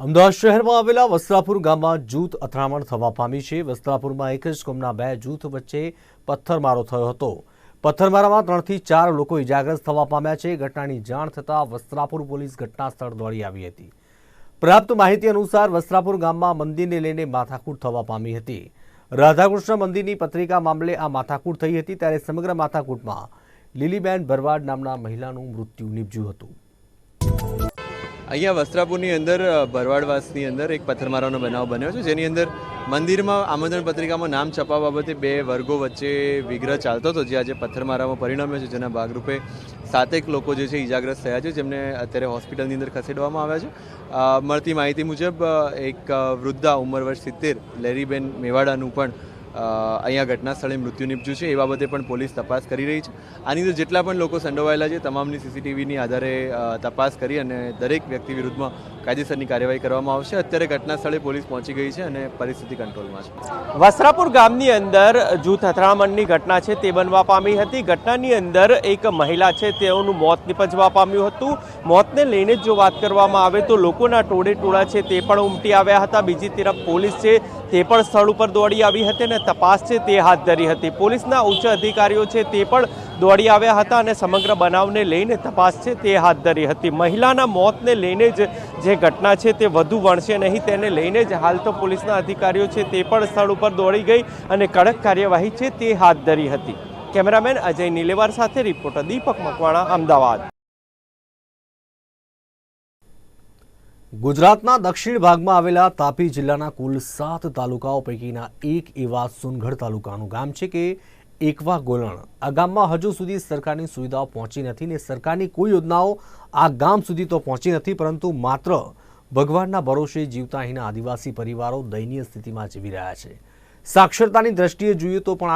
અમદાવાદ શહેરમાં આવેલા વસ્ત્રાપુર ગામમાં જૂથ અથડામણ થવા પામી છે. વસ્ત્રાપુરમાં એક જ કોમના બે જૂથ વચ્ચે પથ્થરમારો થયો હતો. પથ્થરમારામાં ત્રણથી ચાર લોકો ઇજાગ્રસ્ત થવા પામ્યા છે. ઘટનાની જાણ થતાં વસ્ત્રાપુર પોલીસ ઘટના સ્થળ દોડી આવી હતી. પ્રાપ્ત માહિતી અનુસાર વસ્ત્રાપુર ગામમાં મંદિરને લઈને માથાકૂટ થવા પામી હતી. રાધાકૃષ્ણ મંદિરની પત્રિકા મામલે આ માથાકૂટ થઈ હતી. ત્યારે સમગ્ર માથાકૂટમાં લીલીબેન ભરવાડ નામના મહિલાનું મૃત્યુ નીપજ્યું હતું. અહીંયા વસ્ત્રાપુરની અંદર ભરવાડવાસની અંદર એક પથ્થરમારાનો બનાવ બન્યો છે, જેની અંદર મંદિરમાં આમંત્રણ પત્રિકામાં નામ છપાવવા બાબતે બે વર્ગો વચ્ચે વિગ્રહ ચાલતો હતો, જે આજે પથ્થરમારામાં પરિણમ્યો છે, જેના ભાગરૂપે સાતેક લોકો જે છે ઇજાગ્રસ્ત થયા છે, જેમને અત્યારે હોસ્પિટલની અંદર ખસેડવામાં આવ્યા છે. મળતી માહિતી મુજબ એક વૃદ્ધા ઉંમર વર્ષ સિત્તેર, લેરીબેન મેવાડાનું પણ અહીંયા ઘટના સ્થળે મૃત્યુ નીપજ્યું છે, એ બાબતે પણ પોલીસ તપાસ કરી રહી છે. આની અંદર જેટલા પણ લોકો સંડોવાયેલા છે, તમામની સીસીટીવીની આધારે તપાસ કરી અને દરેક વ્યક્તિ વિરુદ્ધમાં કાયદેસરની કાર્યવાહી કરવામાં આવશે. અત્યારે ઘટના સ્થળે પોલીસ પહોંચી ગઈ છે અને પરિસ્થિતિ કંટ્રોલમાં છે. વસ્ત્રાપુર ગામની અંદર જૂથ અથડામણની ઘટના છે તે બનવા પામી હતી. ઘટનાની અંદર એક મહિલા છે, તેઓનું મોત નિપજવા પામ્યું હતું. મોતને લઈને જ વાત કરવામાં આવે તો લોકોના ટોળે ટોળા છે તે પણ ઉમટી આવ્યા હતા. બીજી તરફ પોલીસ છે તે પણ સ્થળ ઉપર દોડી આવી હતી અને તપાસ છે તે હાથ ધરી હતી. પોલીસના ઉચ્ચ અધિકારીઓ છે તે પણ દોડી આવ્યા હતા અને સમગ્ર બનાવને લઈને તપાસ છે, તે હાથ ધરી હતી. મહિલાના મોતને લઈને જ જે ઘટના છે, તે વધુ વણશે નહીં. તેને લઈને જ હાલ તો પોલીસના અધિકારીઓ છે, તે પણ સ્થળ ઉપર દોડી ગઈ અને કડક કાર્યવાહી છે, તે હાથ ધરી હતી. કેમેરામેન અજય નીલેવાર સાથે રિપોર્ટર દીપક મકવાણા, અમદાવાદ. ગુજરાતના દક્ષિણ ભાગમાં આવેલા તાપી જિલ્લાના કુલ સાત તાલુકાઓ પૈકીના એક એવા સોનગઢ તાલુકાનું ગામ છે કે એકવા ગોલણ. આ ગામમાં હજુ સુધી સરકારની સુવિધાઓ પહોંચી નથી ને સરકારની કોઈ યોજનાઓ આ ગામ સુધી તો પહોંચી નથી, પરંતુ માત્ર ભગવાનના ભરોસે જીવતા અહીંના આદિવાસી પરિવારો દયનીય સ્થિતિમાં જીવી રહ્યા છે. સાક્ષરતાની દ્રષ્ટિએ જોઈએ તો પણ